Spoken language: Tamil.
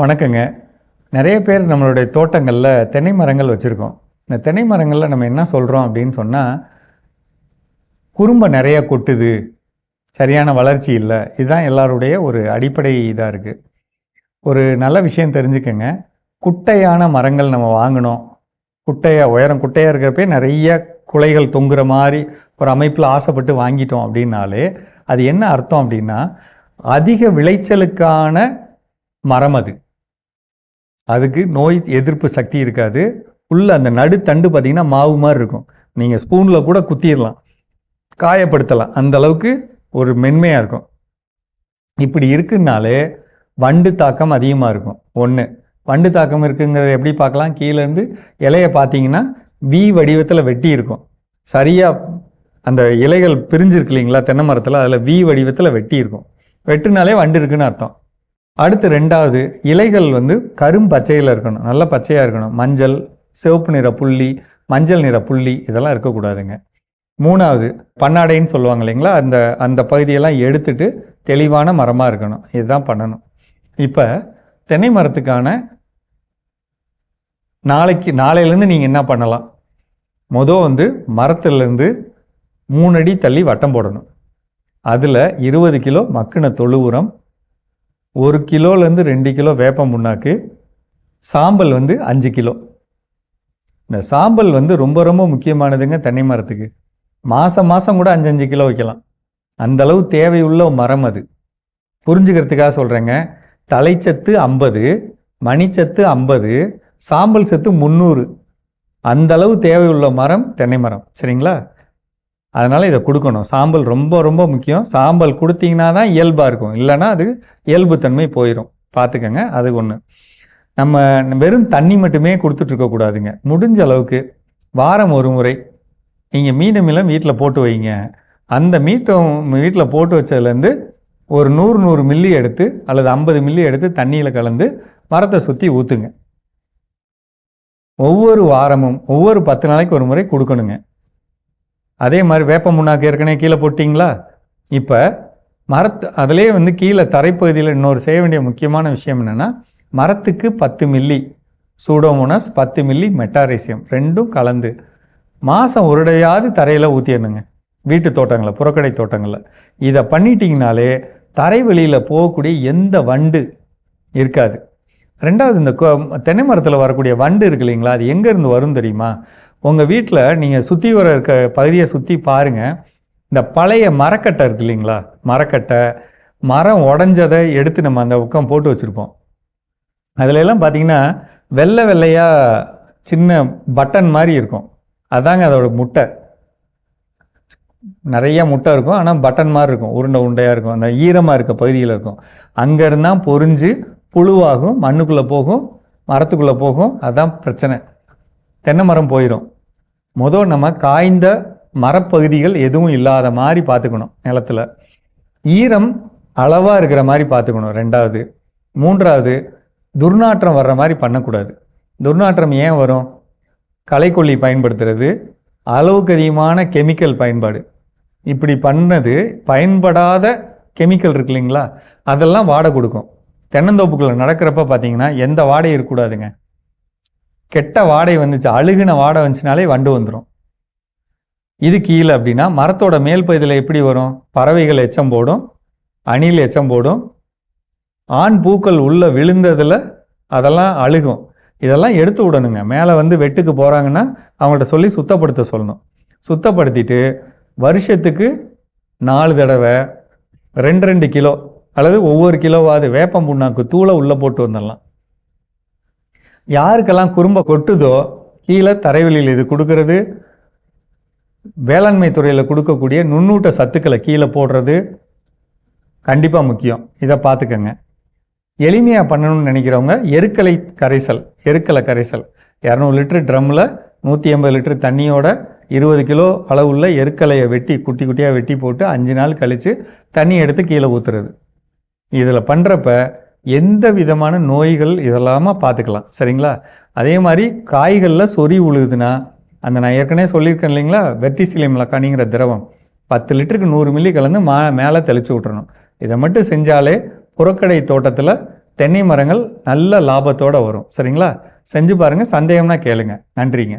வணக்கங்க. நிறைய பேர் நம்மளுடைய தோட்டங்களில் தென்னை மரங்கள் வச்சுருக்கோம். இந்த தென்னை மரங்களில் நம்ம என்ன சொல்கிறோம் அப்படின்னு சொன்னால் குறும்பை நிறைய கொட்டுது சரியான வளர்ச்சி இல்லை. இதுதான் எல்லாருடைய ஒரு அடிப்படை இதாக இருக்குது ஒரு நல்ல விஷயம் தெரிஞ்சுக்கோங்க. குட்டையான மரங்கள் நம்ம வாங்கினோம் குட்டையாக உயரம் குட்டையாக இருக்கிறப்பே நிறைய குலைகள் தொங்குற மாதிரி ஒரு அமைப்பில் ஆசைப்பட்டு வாங்கிட்டோம் அப்படின்னாலே அது என்ன அர்த்தம் அப்படின்னா அதிக விளைச்சலுக்கான மரம் அது. அதுக்கு நோய் எதிர்ப்பு சக்தி இருக்காது. உள்ள அந்த நடுத்தண்டு பார்த்திங்கன்னா மாவு மாதிரி இருக்கும். நீங்கள் ஸ்பூனில் கூட குத்திடலாம் காயப்படுத்தலாம். அந்த அளவுக்கு ஒரு மென்மையாக இருக்கும். இப்படி இருக்குன்னாலே வண்டு தாக்கம் அதிகமாக இருக்கும். ஒன்று வண்டு தாக்கம் இருக்குங்கிறத எப்படி பார்க்கலாம்? கீழேருந்து இலையை பார்த்தீங்கன்னா வி வடிவத்தில் வெட்டி இருக்கும். சரியாக அந்த இலைகள் பிரிஞ்சிருக்கு இல்லைங்களா? தென்னை மரத்தில் அதில் வி வடிவத்தில் வெட்டி இருக்கும். வெட்டுனாலே வண்டு இருக்குன்னு அர்த்தம். அடுத்து ரெண்டாவது இலைகள் வந்து கரும் பச்சையில் இருக்கணும் நல்ல பச்சையாக இருக்கணும். மஞ்சள் சிவப்பு நிற புள்ளி மஞ்சள் நிற புள்ளி இதெல்லாம் இருக்கக்கூடாதுங்க. மூணாவது பன்னாடைன்னு சொல்லுவாங்க இல்லைங்களா? அந்த அந்த பகுதியெல்லாம் எடுத்துட்டு தெளிவான மரமாக இருக்கணும். இதுதான் பண்ணணும். இப்போ தென்னை மரத்துக்கான நாளைக்கு நாளையிலேருந்து நீங்கள் என்ன பண்ணலாம்? மொதல் வந்து மரத்துலேருந்து மூணு அடி தள்ளி வட்டம் போடணும். அதில் இருபது கிலோ மக்கின தொழு உரம் ஒரு கிலோலேருந்து ரெண்டு கிலோ வேப்பம் புண்ணாக்கு சாம்பல் வந்து அஞ்சு கிலோ. இந்த சாம்பல் வந்து ரொம்ப ரொம்ப முக்கியமானதுங்க தென்னை மரத்துக்கு. மாதம் மாதம் கூட அஞ்சு அஞ்சு கிலோ வைக்கலாம். அந்தளவு தேவையுள்ள மரம் அது. புரிஞ்சுக்கிறதுக்காக சொல்கிறேங்க தலைச்சத்து ஐம்பது மணிச்சத்து ஐம்பது சாம்பல் சத்து முந்நூறு. அந்த அளவு தேவையுள்ள மரம் தென்னை மரம். சரிங்களா? அதனால் இதை கொடுக்கணும். சாம்பல் ரொம்ப ரொம்ப முக்கியம். சாம்பல் கொடுத்தீங்கன்னா தான் இயல்பாக இருக்கும். இல்லைன்னா அது இயல்புத்தன்மை போயிடும் பார்த்துக்கங்க அது ஒன்று நம்ம வெறும் தண்ணி மட்டுமே கொடுத்துட்ருக்கக்கூடாதுங்க முடிஞ்ச அளவுக்கு வாரம் ஒரு முறை நீங்கள் மீண்டும் மீளம் வீட்டில் போட்டு வைங்க. அந்த மீட்டம் வீட்டில் போட்டு வச்சதுலேருந்து ஒரு நூறு நூறு மில்லி எடுத்து அல்லது ஐம்பது மில்லி எடுத்து தண்ணியில் கலந்து மரத்தை சுற்றி ஊற்றுங்க ஒவ்வொரு வாரமும் ஒவ்வொரு பத்து நாளைக்கு ஒரு முறை கொடுக்கணுங்க. அதே மாதிரி வேப்ப முன்னாக்கு ஏற்கனவே கீழே போட்டிங்களா? இப்போ மரத்து அதிலே வந்து கீழே தரைப்பகுதியில் இன்னொரு செய்ய வேண்டிய முக்கியமான விஷயம் என்னென்னா மரத்துக்கு பத்து மில்லி சூடோமோனஸ் பத்து மில்லி மெட்டாரேசியம் ரெண்டும் கலந்து மாதம் ஒருடையாவது தரையில் ஊற்றிடணுங்க வீட்டு தோட்டங்களில் புறக்கடை தோட்டங்களில். இதை பண்ணிட்டீங்கனாலே தரை வெளியில் போகக்கூடிய எந்த வண்டு இருக்காது. ரெண்டாவது இந்த தென்னை மரத்தில் வரக்கூடிய வண்டு இருக்கு இல்லைங்களா? அது எங்கேருந்து வரும் தெரியுமா? உங்கள் வீட்டில் நீங்கள் சுற்றி வர இருக்க பகுதியை சுற்றி பாருங்கள் இந்த பழைய மரக்கட்டை இருக்கு இல்லைங்களா? மரக்கட்டை. மரம் உடஞ்சதை எடுத்து நம்ம அந்த பக்கம் போட்டு வச்சுருப்போம். அதுல எல்லாம் பார்த்தீங்கன்னா வெள்ளை வெள்ளையாக சின்ன பட்டன் மாதிரி இருக்கும். அதாங்க அதோட முட்டை. நிறைய முட்டை இருக்கும். ஆனால் பட்டன் மாதிரி இருக்கும். உருண்டை உருண்டையாக இருக்கும். அந்த ஈரமாக இருக்க பகுதியில் இருக்கும். அங்கேருந்தான் பொறிஞ்சு புழுவாகும் மண்ணுக்குள்ளே போகும் மரத்துக்குள்ளே போகும் அதான் பிரச்சனை. தென்னை மரம் போயிடும் முதல் நம்ம காய்ந்த மரப்பகுதிகள் எதுவும் இல்லாத மாதிரி பார்த்துக்கணும் நிலத்துல. ஈரம் அளவாக இருக்கிற மாதிரி பார்த்துக்கணும் ரெண்டாவது. மூன்றாவது துர்நாற்றம் வர்ற மாதிரி பண்ணக்கூடாது. துர்நாற்றம் ஏன் வரும்? களைக்கொல்லி பயன்படுத்துறது அளவுக்கு அதிகமான கெமிக்கல் பயன்பாடு. இப்படி பண்ணது பயன்படாத கெமிக்கல் இருக்கு இல்லைங்களா? அதெல்லாம் வாடை கொடுக்கும். தென்னந்தோப்புக்குள்ள நடக்கிறப்ப பார்த்தீங்கன்னா எந்த வாடையும் இருக்கக்கூடாதுங்க. கெட்ட வாடை வந்துச்சு. அழுகுன வாடை வந்துச்சுனாலே வண்டு வந்துடும் இது கீழே அப்படின்னா மரத்தோட மேல் பகுதியில் எப்படி வரும்? பறவைகள் எச்சம் போடும் அணில் எச்சம் போடும். ஆண் பூக்கள் உள்ளே விழுந்ததில் அதெல்லாம் அழுகும். இதெல்லாம் எடுத்து விடணுங்க. மேலே வந்து வெட்டுக்கு போகிறாங்கன்னா அவங்கள்ட்ட சொல்லி சுத்தப்படுத்த சொல்லணும். சுத்தப்படுத்திட்டு வருஷத்துக்கு நாலு தடவை ரெண்டு ரெண்டு கிலோ அல்லது ஒவ்வொரு கிலோவாவது வேப்பம் புண்ணாக்கு தூளை உள்ளே போட்டு வந்துடலாம். யாருக்கெல்லாம் குறும்ப கொட்டுதோ கீழே தரைவெளியில் இது கொடுக்கறது வேளாண்மை துறையில் கொடுக்கக்கூடிய நுண்ணூட்ட சத்துக்களை கீழே போடுறது கண்டிப்பாக முக்கியம். இதை பார்த்துக்கங்க. எளிமையாக பண்ணணும்னு நினைக்கிறவங்க எருக்கலை கரைசல் எருக்கலை கரைசல். இரநூறு லிட்டரு ட்ரம்மில் நூற்றி ஐம்பது லிட்டரு தண்ணியோட இருபது கிலோ அளவுள்ள எருக்கலையை வெட்டி குட்டி குட்டியாக வெட்டி போட்டு அஞ்சு நாள் கழித்து தண்ணி எடுத்து கீழே ஊற்றுறது இதில் பண்ணுறப்ப எந்த விதமான நோய்கள் இதெல்லாம பார்த்துக்கலாம் சரிங்களா? அதே மாதிரி காய்களில் சொறி உழுகுதுன்னா அந்த நான் ஏற்கனவே சொல்லியிருக்கேன் இல்லைங்களா? வெர்டிசிலியம் லக்கானிங்கிற திரவம் பத்து லிட்டருக்கு நூறு மில்லி கலந்து மா மேலே தெளித்து விட்றணும் இதை மட்டும் செஞ்சாலே புறக்கடை தோட்டத்தில் தென்னை மரங்கள் நல்ல லாபத்தோடு வரும் சரிங்களா? செஞ்சு பாருங்கள் சந்தேகம்னா கேளுங்க. நன்றிங்க.